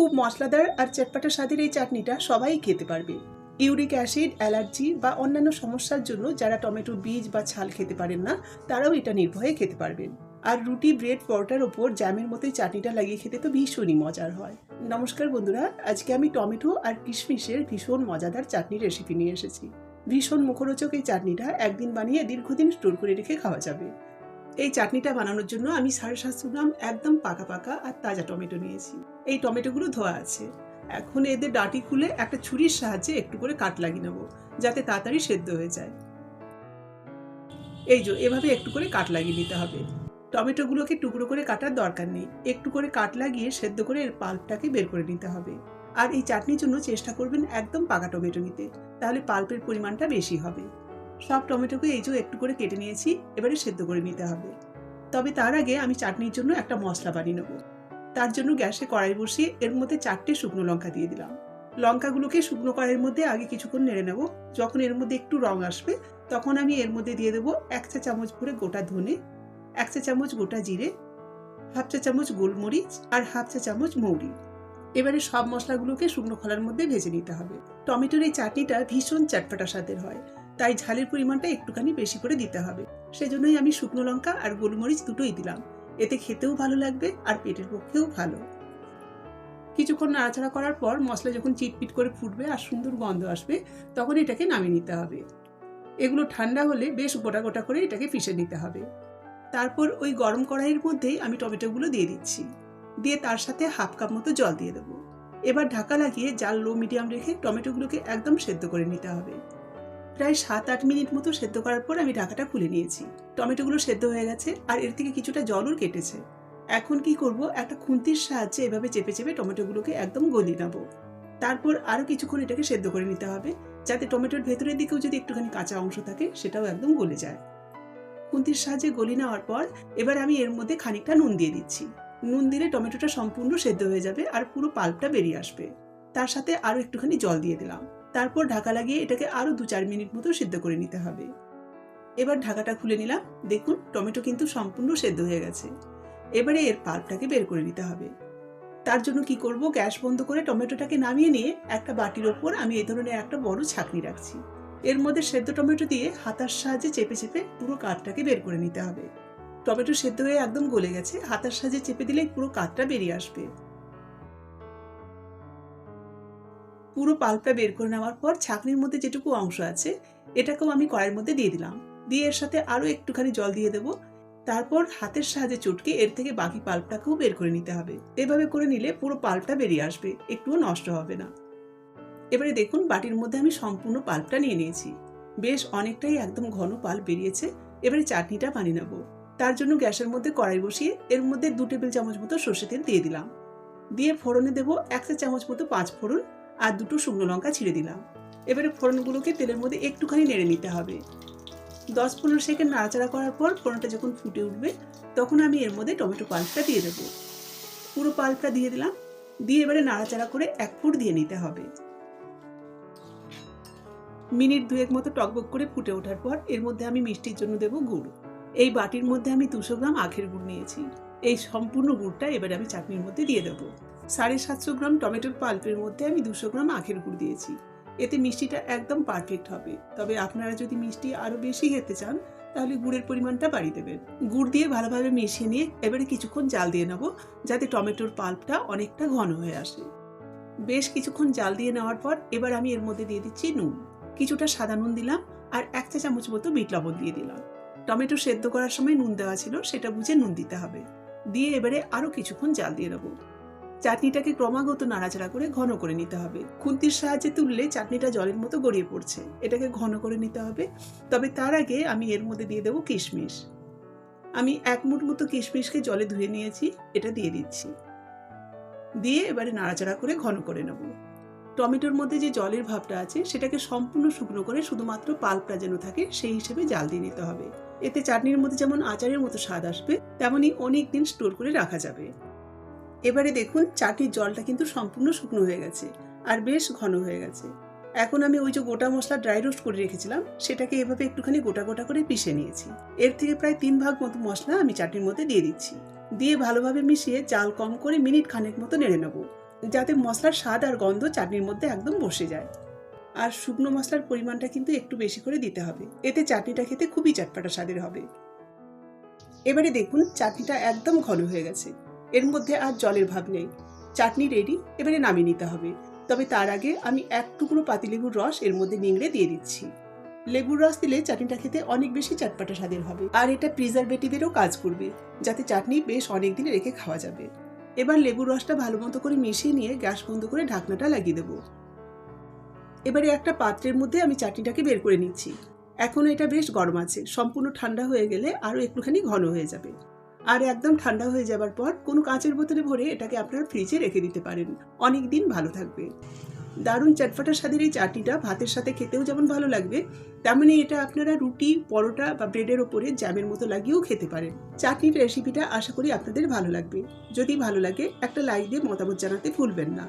খুব মশলাদার আর চটপাটা স্বাদের এই চাটনিটা সবাই খেতে পারবে। ইউরিক অ্যাসিড, অ্যালার্জি বা অন্যান্য সমস্যার জন্য যারা টমেটো বীজ বা ছাল খেতে পারেন না, তারাও এটা নির্ভয়ে খেতে পারবেন। আর রুটি, ব্রেড, পরোটার ওপর জ্যামের মতোই চাটনিটা লাগিয়ে খেতে তো ভীষণই মজার হয়। নমস্কার বন্ধুরা, আজকে আমি টমেটো আর কিশমিশের ভীষণ মজাদার চাটনির রেসিপি নিয়ে এসেছি। ভীষণ মুখরোচক এই চাটনিটা একদিন বানিয়ে দীর্ঘদিন স্টোর করে রেখে খাওয়া যাবে। এই চাটনিটা বানানোর জন্য আমি সাড়ে সাতশো গ্রাম একদম পাকা পাকা আর তাজা টমেটো নিয়েছি। এই টমেটোগুলো ধোয়া আছে। এখন এদের ডাঁটি খুলে একটা ছুরির সাহায্যে একটু করে কাট লাগিয়ে নেব, যাতে তাড়াতাড়ি সেদ্ধ হয়ে যায়। এই যে, এভাবে একটু করে কাট লাগিয়ে নিতে হবে। টমেটোগুলোকে টুকরো করে কাটার দরকার নেই। একটু করে কাট লাগিয়ে সেদ্ধ করে এর পাল্পটাকে বের করে নিতে হবে। আর এই চাটনির জন্য চেষ্টা করবেন একদম পাকা টমেটো নিতে, তাহলে পাল্পের পরিমাণটা বেশি হবে। সব টমেটোকে এই যে, একটু করে কেটে নিয়েছি, এবারে সেদ্ধ করে নিতে হবে। তবে তার আগে আমি চাটনির জন্য একটা মশলা বানিয়ে নেব। তার জন্য গ্যাসে কড়াই বসিয়ে এর মধ্যে চারটে শুকনো লঙ্কা দিয়ে দিলাম। লঙ্কাগুলোকে শুকনো কড়াইয়ের মধ্যে আগে কিছুক্ষণ নেড়ে নেব। যখন এর মধ্যে একটু রং আসবে, তখন আমি এর মধ্যে দিয়ে দেবো এক চা চামচ ভরে গোটা ধনে, এক চা চামচ গোটা জিরে, হাফ চা চামচ গোলমরিচ আর হাফ চা চামচ মৌরি। এবারে সব মশলাগুলোকে শুকনো খোলার মধ্যে ভেজে নিতে হবে। টমেটোর এই চাটনিটা ভীষণ চটপটা স্বাদের হয়, তাই ঝালের পরিমাণটা একটুখানি বেশি করে দিতে হবে। সেজন্যই আমি শুকনো লঙ্কা আর গোলমরিচ দুটোই দিলাম। এতে খেতেও ভালো লাগবে আর পেটের পক্ষেও ভালো। কিছুক্ষণ নাড়াচাড়া করার পর মশলা যখন চিটপিট করে ফুটবে আর সুন্দর গন্ধ আসবে, তখন এটাকে নামিয়ে নিতে হবে। এগুলো ঠান্ডা হলে বেশ গোটা গোটা করে এটাকে পিষে নিতে হবে। তারপর ওই গরম কড়াইয়ের মধ্যেই আমি টমেটোগুলো দিয়ে দিচ্ছি। দিয়ে তার সাথে হাফ কাপ মতো জল দিয়ে দেবো। এবার ঢাকা লাগিয়ে জাল লো মিডিয়াম রেখে টমেটোগুলোকে একদম সেদ্ধ করে নিতে হবে। প্রায় সাত আট মিনিট মতো সেদ্ধ করার পর আমি ঢাকাটা খুলে নিয়েছি। টমেটোগুলো সেদ্ধ হয়ে গেছে আর এর থেকে কিছুটা জলও কেটেছে। এখন কি করব? একটা খুন্তির সাহায্যে এভাবে চেপে চেপে টমেটোগুলোকে একদম গলিয়ে নেব। তারপর আরও কিছুক্ষণ এটাকে সেদ্ধ করে নিতে হবে, যাতে টমেটোর ভেতরের দিকেও যদি একটুখানি কাঁচা অংশ থাকে, সেটাও একদম গলে যায়। খুন্তির সাহায্যে গলি নেওয়ার পর এবার আমি এর মধ্যে খানিকটা নুন দিয়ে দিচ্ছি। নুন দিলে টমেটোটা সম্পূর্ণ সেদ্ধ হয়ে যাবে আর পুরো পাল্পটা বেরিয়ে আসবে। তার সাথে আরও একটুখানি জল দিয়ে দিলাম। তারপর ঢাকা লাগিয়ে এটাকে আরও দু চার মিনিট মতো সেদ্ধ করে নিতে হবে। এবার ঢাকাটা খুলে নিলাম। দেখুন, টমেটো কিন্তু সম্পূর্ণ সেদ্ধ হয়ে গেছে। এবারে এর পাল্পটাকে বের করে নিতে হবে। তার জন্য কি করব? গ্যাস বন্ধ করে টমেটোটাকে নামিয়ে নিয়ে একটা বাটির ওপর আমি এই ধরনের একটা বড় ছাকনি রাখছি। এর মধ্যে সেদ্ধ টমেটো দিয়ে হাতার সাহায্যে চেপে চেপে পুরো কাঠটাকে বের করে নিতে হবে। টমেটো সেদ্ধ হয়ে একদম গলে গেছে। হাতার সাহায্যে চেপে দিলেই পুরো কাঠটা বেরিয়ে আসবে। পুরো পাল্পটা বের করে নেওয়ার পর ছাঁকনির মধ্যে যেটুকু অংশ আছে, এটাকেও আমি কড়াইয়ের মধ্যে দিয়ে দিলাম। দিয়ে এর সাথে আরও একটুখানি জল দিয়ে দেবো। তারপর হাতের সাহায্যে চটকে, এর থেকে বাকি পাল্পটাকেও বের করে নিতে হবে। এভাবে করে নিলে পুরো পাল্পটা বেরিয়ে আসবে, একটুও নষ্ট হবে না। এবারে দেখুন, বাটির মধ্যে আমি সম্পূর্ণ পাল্পটা নিয়ে নিয়েছি। বেশ অনেকটাই একদম ঘন পাল্প বেরিয়েছে, এবারে চাটনিটা বানিয়ে নেব। তার জন্য গ্যাসের মধ্যে কড়াই বসিয়ে এর মধ্যে দু টেবিল চামচ মতো সর্ষে তেল দিয়ে দিলাম। দিয়ে ফোড়নে দেবো এক চা চামচ মতো পাঁচ ফোড়ন আর দুটো শুকনো লঙ্কা ছিঁড়ে দিলাম। এবারে ফোড়নগুলোকে তেলের মধ্যে একটুখানি নেড়ে নিতে হবে। দশ পনেরো সেকেন্ড নাড়াচাড়া করার পর ফোড়নটা যখন ফুটে উঠবে, তখন আমি এর মধ্যে টমেটো পাল্পটা দিয়ে দেবো। পুরো পাল্পটা দিয়ে দিলাম। দিয়ে এবারে নাড়াচাড়া করে এক ফুট দিয়ে নিতে হবে। মিনিট দুয়েক মতো টকবক করে ফুটে ওঠার পর এর মধ্যে আমি মিষ্টির জন্য দেবো গুড়। এই বাটির মধ্যে আমি দুশো গ্রাম আখের গুড় নিয়েছি। এই সম্পূর্ণ গুড়টা এবারে আমি চাটনির মধ্যে দিয়ে দেবো। সাড়ে সাতশো গ্রাম টমেটোর পাল্পের মধ্যে আমি দুশো গ্রাম আখের গুড় দিয়েছি। এতে মিষ্টিটা একদম পারফেক্ট হবে। তবে আপনারা যদি মিষ্টি আরও বেশি খেতে চান, তাহলে গুড়ের পরিমাণটা বাড়িয়ে দেবেন। গুড় দিয়ে ভালোভাবে মিশিয়ে নিয়ে এবারে কিছুক্ষণ জাল দিয়ে নেব, যাতে টমেটোর পাল্পটা অনেকটা ঘন হয়ে আসে। বেশ কিছুক্ষণ জাল দিয়ে নেওয়ার পর এবার আমি এর মধ্যে দিয়ে দিচ্ছি নুন। কিছুটা সাদা নুন দিলাম আর এক চা চামচ মতো বিট লবণ দিয়ে দিলাম। টমেটো সেদ্ধ করার সময় নুন দেওয়া ছিল, সেটা বুঝে নুন দিতে হবে। দিয়ে এবারে আরও কিছুক্ষণ জাল দিয়ে নেব। চাটনিটাকে ক্রমাগত নাড়াচাড়া করে ঘন করে নিতে হবে। খুন্তির সাহায্যে তুললে চাটনিটা জলের মতো গড়িয়ে পড়ছে। এটাকে ঘন করে নিতে হবে। তবে তার আগে আমি এর মধ্যে দিয়ে দেবো কিশমিশ। আমি এক মুঠ মতো কিশমিশকে জলে ধুয়ে নিয়েছি, এটা দিয়ে দিচ্ছি। দিয়ে এবারে নাড়াচাড়া করে ঘন করে নেব। টমেটোর মধ্যে যে জলের ভাবটা আছে, সেটাকে সম্পূর্ণ শুকনো করে শুধুমাত্র পাল্পটা যেন থাকে, সেই হিসেবে জাল দিয়ে নিতে হবে। এতে চাটনির মধ্যে যেমন আচারের মতো স্বাদ আসবে, তেমনই অনেক দিন স্টোর করে রাখা যাবে। এবারে দেখুন চাটির জলটা কিন্তু সম্পূর্ণ শুকনো হয়ে গেছে আর বেশ ঘন হয়ে গেছে। এখন আমি ওই যে গোটা মশলা ড্রাই রোস্ট করে রেখেছিলাম, সেটাকে এভাবে একটুখানি গোটা গোটা করে পিষে নিয়েছি। এর থেকে প্রায় তিন ভাগ মতো মশলা আমি চাটনির মধ্যে দিয়ে দিচ্ছি। দিয়ে ভালোভাবে মিশিয়ে জাল কম করে মিনিট খানেক মতো নেড়ে নেব, যাতে মশলার স্বাদ আর গন্ধ চাটনির মধ্যে একদম বসে যায়। আর শুকনো মশলার পরিমাণটা কিন্তু একটু বেশি করে দিতে হবে, এতে চাটনিটা খেতে খুবই চটপাটা স্বাদের হবে। এবারে দেখুন চাটনিটা একদম ঘন হয়ে গেছে। এর মধ্যে আর জলের ভাব নেই। চাটনি রেডি এবারে নামিয়ে নিতে হবে। তবে তার আগে আমি এক টুকরো পাতিলেবুর রস এর মধ্যে নিংড়ে দিয়ে দিচ্ছি। লেবুর রস দিলে চাটনিটা খেতে অনেক বেশি চাটপাটা স্বাদের হবে। আর এটা প্রিজারভেটিভেরও কাজ করবে, যাতে চাটনি বেশ অনেক দিন রেখে খাওয়া যাবে। এবার লেবুর রসটা ভালো মতো করে মিশিয়ে নিয়ে গ্যাস বন্ধ করে ঢাকনাটা লাগিয়ে দেবো। এবারে একটা পাত্রের মধ্যে আমি চাটনিটাকে বের করে নিচ্ছি। এখনও এটা বেশ গরম আছে, সম্পূর্ণ ঠান্ডা হয়ে গেলে আরও একটুখানি ঘন হয়ে যাবে। আর একদম ঠান্ডা হয়ে যাবার পর কোনো কাঁচের বোতলে ভরে এটাকে আপনার ফ্রিজে রেখে দিতে পারেন। অনেক দিন ভালো থাকবে। দারুণ চটফাটা স্বাদের এই চাটনিটা ভাতের সাথে খেতেও যেমন ভালো লাগবে, তেমনি এটা আপনারা রুটি, পরোটা বা ব্রেডের ওপরে জ্যামের মতো লাগিয়েও খেতে পারেন। চাটনির রেসিপিটা আশা করি আপনাদের ভালো লাগবে। যদি ভালো লাগে, একটা লাইক দিয়ে মতামত জানাতে ভুলবেন না।